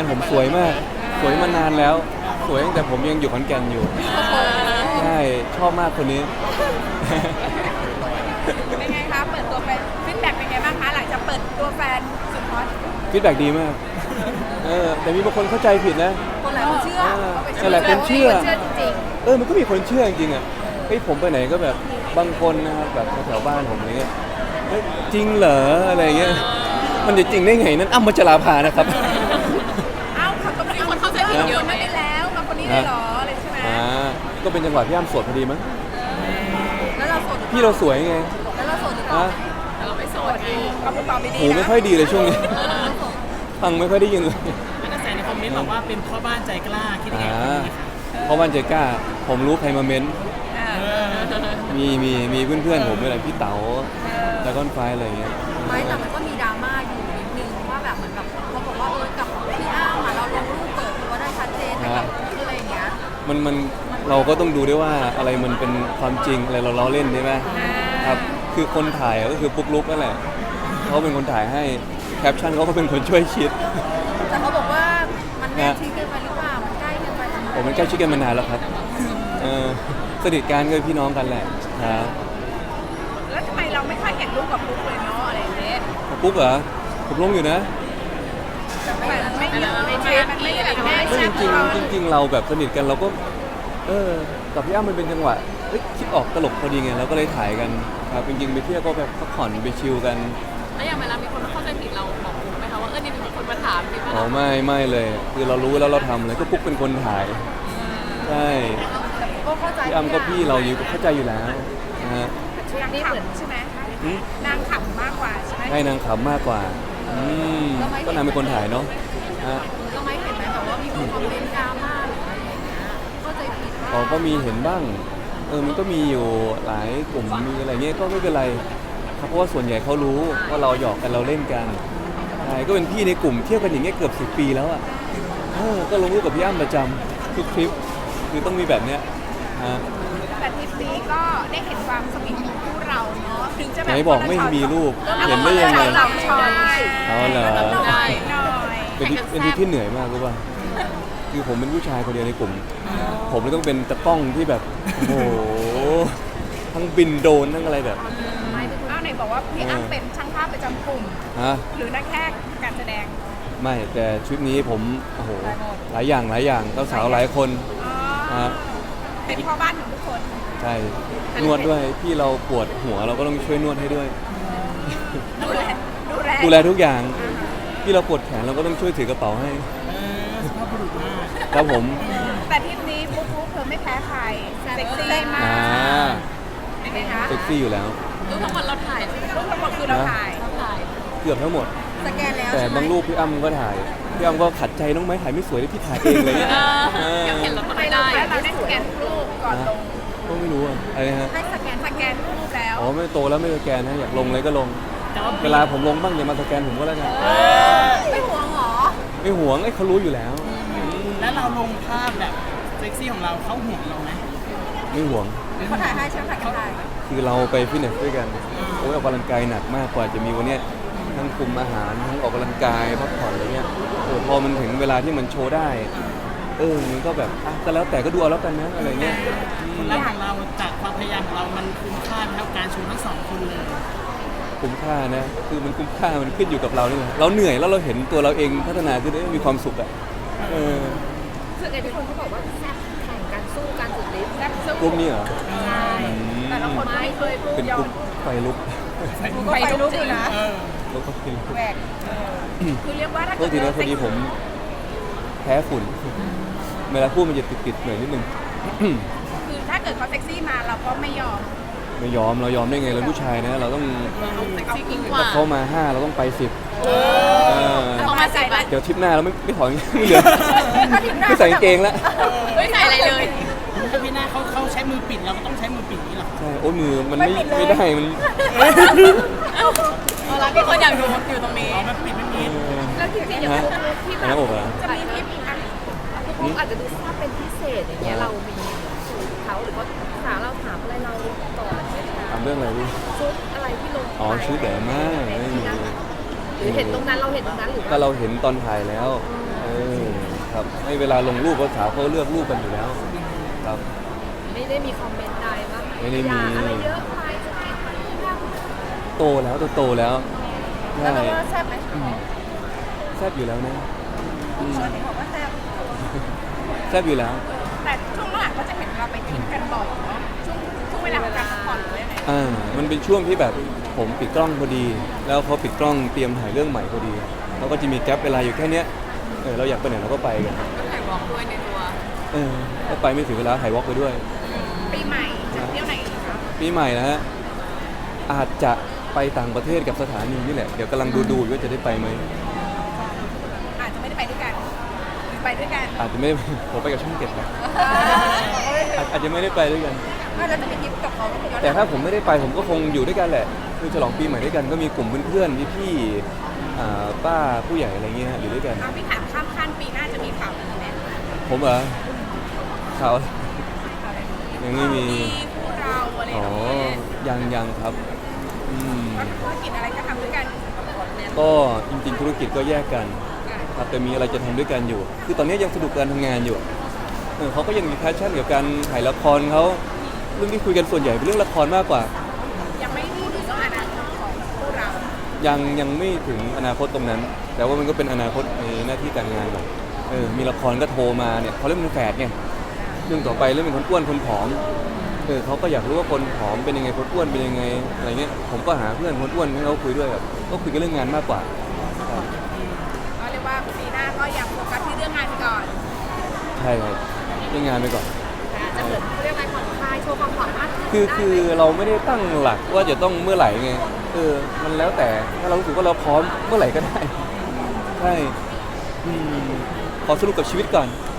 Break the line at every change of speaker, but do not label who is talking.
นผมสวยมาก สวยมานานแล้ว สวยตั้งแต่ผมยังอยู่ขอนแก่นอยู่ใช่ชอบมากคนนี้
เป็นไงคะเปิดตัวแฟนฟีดแบ็กเป็นไงบ้างคะหลังจากเปิดตัวแฟนสุดฮอต
ฟีดแบ็กดีมากเออแต่มีบางคนเข้าใจผิดนะ
คนหลายคนเชื่อ
เออ
เขาไป
หลายคนเชื่อ
เชื่อจริง
เออมันก็มีคนเชื่อจริงๆอะเฮ้ยผมไปไหนก็แบบบางคนนะครับแบบแถวๆบ้านผมอะไรเงี้ยเฮ้ยจริงเหรออะไรเงี้ย มันจะจริงได้ไงนั่นอ้ำมัจราภานะครับ
ได้เหรออะไรใช่ไหม
อ่าก็เป็นจังหวะพี่อ้ำสวดพอดีมั้ง
แล้วเราโสดหรือเปล่า
พี่เราสวยไง
แล้วเราโสดหรือเปล่า
อะ
แต่เราไม่โสดดีก็พูดตอบไม่ดี
หูไม่
นะ
ค่อยดีเลยช่วงนี้ ฟังไม่ค่อยได้ยินเลย
กระแสในคอมเมนต์บอกว่าเป็นพ่อบ้านใจกล้าคิดยังไง
อ่า
กับเรื่องนี้คะ
เพราะวันใจกล้า ผมรู้ใครมาเม้นต์
อ่า
มีมีมีเพื่อนๆผมอะไรพี่เต๋าแล้วก็ไฟอะไรอย่างเงี้ย
ไม่แต่มันก็มี มันมันเราก็
ต้องดูด้วยว่าอะไรมันเป็นความจริงอะไรเราล้อเล่นใช่ไหมครับคือคนถ่ายก็คือปุ๊กลุกนั่นแหละเขาเป็นคนถ่ายให้แคปชั่นเขาก็เป็นคนช่วยคิด
แต่เขาบอกว่ามันแน่ชิดเกินไปหรือเปล่ามันใกล้เกินไปทำไม
ผมมันใกล้ชิดกันมานานแล้วครับเออสนิทกันก็พี่น้องกันแหละครับ
แล้วทำไมเราไม่ค่อยเห็นรูปกับปุ๊กเลยเนาะอะไรอย่างเงี้ย
ปุ๊กเหรอผมลงอยู่นะ
แต่ไม่เยอะ ไม่เยอะมันไม่ได้แบบแน่
ก็จริงจริง ๆ เราแบบสนิทกันเราก็ เออกับพี่อ้ำมันเป็นจังหวะเอ้ยคิดออกตลกพอดีไงเราก็เลยถ่ายกันครับจริงๆไปเที่ยวก็แบบพักผ่อนไปชิลกัน
แล้วอย่างเวลามีคนเข้าใจผิดเราบอกปุ๊กไหมคะว่าเออนี่มีคนมาถามพี่ว่า
อ๋อไม่ไม่เลย คือเรารู้แล้วเราทำเลยก็ปุ๊กเป็นคนถ่ายใช่
ก็เข้าใจ
พี่อ้ำก็พี่เราอยู่เข้าใจอยู่แล้วนะฮะ
นางขำใช่ไห
ม
นางขำมากกว่าใช่ไหม
ให้นางขำมากกว่าอืมก็นางเป็นคนถ่ายเนาะ ฮะ
เราไม่เห็นไหมแบบว่ามีคนคอมเมนต์ดราม่าหรืออะไรอย่างเงี้ยเข้าใจผิดว่า
อ๋อก็มีเห็นบ้าง เออมันก็มีอยู่หลายกลุ่มมีอะไรเงี้ยก็ไม่เป็นไรครับเพราะว่าส่วนใหญ่เขารู้ว่าเราหยอกกันเราเล่นกันใช่ก็เป็นพี่ในกลุ่มเที่ยวกันอย่างเงี้ยเกือบสิบปีแล้วอะเออก็ลงรูปกับพี่อ้ำประจำทุกทริปคือต้องมีแบบเนี้ยฮะ
แต่ทริปนี้ก็ได้เห็นความสวีทของคู่เราเนาะถึงจะแบบ
ไหนบอกไม่มีรูปเห็นได้ยังไง
เราชอย
เอาเหรอ
หน่อยหน่อย
เป็นที่เป็นที่ที่เหนื่อยมากรู้ป่ะคือผมเป็นผู้ชายคนเดียวในกลุ่ม ผมเลยต้องเป็นตะกล้องที่แบบโอ้โหทั้งบินโดรนทั้งอะไรแบบ
อ้าวไหนบอกว่าพี่อ้ำเป็นช่างภาพประจำกลุ่ม
ฮะ
หรือนักแค่การแสดง
ไม่แต่ทริปนี้ผมโอ้โหหลายอย่างหลายอย่างสาวๆหลายคน
อ๋อ
ฮะ
เป็นพ่อบ้านของทุกคน
ใช่นวดด้วยพี่เราปวดหัวเราก็ต้องช่วยนวดให้ด้วย
ดูแลดูแล
ดูแลทุกอย่าง พี่เราปวดแขนเราก็ต้องช่วยถือกระเป๋าให้
เออสุภาพบุรุษมาก
ครับผม
แต่ทริปนี้ปุ๊กลุ๊กเธอไม่แพ้ใครเซ็กซี่มา
อ่าก
เป็นไงคะ
เซ็กซี่อยู่แล้ว
รูปทั้งหมดเราถ่ายใช่ไหม
รูปทั้งหมดคือเราถ่าย
เราถ่าย
เกือบทั้งหมด
สแกนแล้ว
แต่
ใช่ไหม
บางรูปพี่อ้ำก็ถ่ายพี่อ้ำก็ขัดใจน้องไม้ถ่ายไม่สวยเลยพี่ถ่ายเองเลยเนี่ย
เออ
เออ
ยังเห็นเรา
ทำไม
ไม่
เรา
ได้
แล้วเราได้สแกนรูปก่อนลง
ก็ไม่รู้อะอะไรนะฮะ
ให้สแกน
สแกนรูปแล้ว
อ๋อไม่โตแล้วไม่สแกนนะอยากลงอะไรก็ลง
แต่ว่า
เวลาผมลงบ้างอย่ามาสแกนผมก็แล้วกัน
ไม่ห่วงเหรอ
ไม่หวงไอ้เขารู้อยู่แล้ว
แล้วเราลงภาพแบบเซ็กซี่ของเราเขาห่วงเราไหม
ไม่หวง
เขาถ่ายให้ใช่ไหมถ่ายกันถ่าย
คือเราไปฟิตเนสด้วยกัน โอ้ยออกกำลังกายหนักมากกว่าจะมีวันเนี้ยทั้งคุมอาหาร ทั้งออกกำลังกายพักผ่อนอะไรเงี้ยเออพอมันถึงเวลาที่มันโชว์ได้ เออมันก็แบบอะก็แล้วแต่ก็ดูเอาแล้วกันนะอะไรเงี้ย
ผลลัพธ์ของเราจากความพยายามของเรามันคุ้มค่าไหมครับการชูทั้งสองคนเลย
คุ้มค่านะคือมันคุ้มค่ามันขึ้นอยู่กับเรานี่แหละเราเหนื่อยแล้วเราเห็นตัวเราเองพัฒนาขึ้นเอ้ยมีความสุขอะเออ
คือไอ้ที่คนเขาบอกว่าแซ่บแข่งกันสู้กันสุดฤทธิ์
แซ่บสู้
กลุ่มนี้เหรอ
ใช่
อืม
แต่ละคนไม่เคย
เป็น
ยอก
ลุ่
ม
มไฟลุก
ไปรูปอยู่นะ
เออ
แล้วก็ไฟลุก
แหวกเออคือเรียกว่าถ้า
โท
เกิ
ษ
ด
ทีนะ
เรา
พอดีผมแพ้ฝุ่นเวลาพูดมันจะติดๆหน่อยนิดนึง
คือถ้าเกิดเขาเซ็กซี่มาเราก็ไม่ยอม
ไม่ยอมเรายอมได้ไงเราผู้ชายนะเราต้อง
เซ็กซี่ยิ่งก
ถ้า
ว่า
เขามาห้าเราต้องไปสิบเออ
เขามาใส่ไป
เดี๋ยวทริปหน้าเราไม่ไม่ถอยไม่เหลือไม่ใส่กางเกงแล้ว
ไม่ใส่อะไรเลย
ถ้าพี่หน้าเขาเขาใช้มือปิดเราก็ต้องใช้มือปิดนี่หรอ
ใช่โอ้ยมือมันไม่ไม่ได้มัน
เอาละมีคนอยากดูอยู่ตรงนี้
อ๋อมันปิดไม่มิด
แล้วจริงๆอย่าง
ฮะ
พวกรูปที่แบ
อันนั้น
บ
อกเหรอ
จะมีทริปอีกอัน
พวกรูปอาจจะดูทราบเป็นพิเศษอย่างเงี้ยเรามีสูตรเขาหรือว่าถามเราถามอะไรเราก่อน ไหมคะ
ถามเรื่องอะไรดิ
ชุดอะไรที่ลง
อ๋อชุดแดงมากไม่มี
หรือเห็นตรงนั้นเราเห็นตรงนั้นหรือ
ก็
ว่า
เราเห็นตอนถ่ายแล้วเอออครับให้เวลาลงรูปก็สาวเขาเลือกรูปกันอยู่แล้ว ครับ
ไม่ได้มีคอมเมนต์ใดว่า
ไม่ได้มี
อยากอะไรเยอะไปสกิปอะไรบ้าง
โตแล้วโตๆแล้ว
แล้
ใช่
วเราว่าแซ่บไหม
แซ่บอยู่แล้วนะอืม
ชวนเห็นบอกว่าแซ่บ
แซ่บอยู่แล้ว
แต่ช่วงหลังก็จะเห็นเราไปทริปกัน อนหรือว่ายังไง
อ่ามันเป็นช่วงที่แบบผมปิดกล้องพอดี แล้วเขาปิดกล้องเตรียมถ่ายเรื่องใหม่พอดีเราก็จะมีแกลบเวลาอยู่แค่เนี้ยเออเราอยากไปไหนเราก็ไปกัน
ก็ถ่ายวอล์กด้วยในตัว
เออถ้าไปไม่ถึงเวลาถ่ายวอล์กไปด้วย
ปีใหม่จะเที่ยวไหนอีกคะ
ปีใหม่นะฮะอาจจะไปต่างประเทศกับสถานีนี่แหละเดี๋ยวกำลังดูดูๆอยู่ว่าจะได้ไปไหม
อาจจะไม่ได้ไปด้วยกันหรือไปด้วยกัน
อาจจะไม่ผมไปกับช่องเจ็ดนะอาจอาจจะไม่ได้ไปด้วยกัน
ถ้าเราจะไปทริปกับเขาก็คือ
แต่ถ้าผมไม่ได้ไปผมก็คงอยู่ด้วยกันแหละ คือฉลองปีใหม่ด้วยกันก็มีกลุ่มเพื่อนๆพี่ๆอ่าป้าผู้ใหญ่อะไรเงี้ยฮะอยู่ด้วยกัน
เอาพี่ถามข้ามขั้นปีหน้าจะมีข่าวดีไหม
ผมเหรอข่าวยังไม่มี
ดีคู่เราอะไรอ
อ๋อย่าง
เงี้ย
ยังยังครับอืม
ก็ธุรกิจอะไรก็ทำด้วยกัน
ก็จริงๆธุรกิจก็แยกกันครับแต่มีอะไรจะทำด้วยกันอยู่ คือตอนนี้ยังสนุกกับการทำงานอยู่เออเขาก็ยังมีแพชชั่นกับการถ่ายละครเขา เรื่องที่คุยกันส่วนใหญ่เป็นเรื่องละครมากกว่า
ยังไม่พูดถึงเรื่องอนาคตของคู่เรา
ยังยังไม่ถึงอนาคตตรงนั้น แต่ว่ามันก็เป็นอนาคตในหน้าที่การงานแบบเออมีละครก็โทรมาเนี่ยเขาเล่นเป็นแฝดไงเรื่องต่อไปเล่นเป็นคนอ้วนคนผอมเออเขาก็อยากรู้ว่าคนผอมเป็นยังไงคนอ้วนเป็นยังไงอะไรเงี้ยผมก็หาเพื่อนคนอ้วนให้เขาคุยด้วยแบบก็คุยกันเรื่องงานมากกว่าครับ
ก็เรียกว่าปีหน้าก็ยังโฟกัสที่เรื่องงานไปก่อน
ใช่ครับเรื่องงานไปก่อน
จะเหมือนเขาเรียกอะไรผ่อนคลายโชว์ความหวังมากขึ้น
คือ
ได้
คือ
ไหม
เราไม่ได้ตั้งหลักว่าจะต้องเมื่อไหร่ไงเออมันแล้วแต่ถ้าเรารู้สึกว่าเราพร้อมเมื่อไหร่ก็ได้ ใช่อืมขอสรุปกับชีวิตก่อน
อ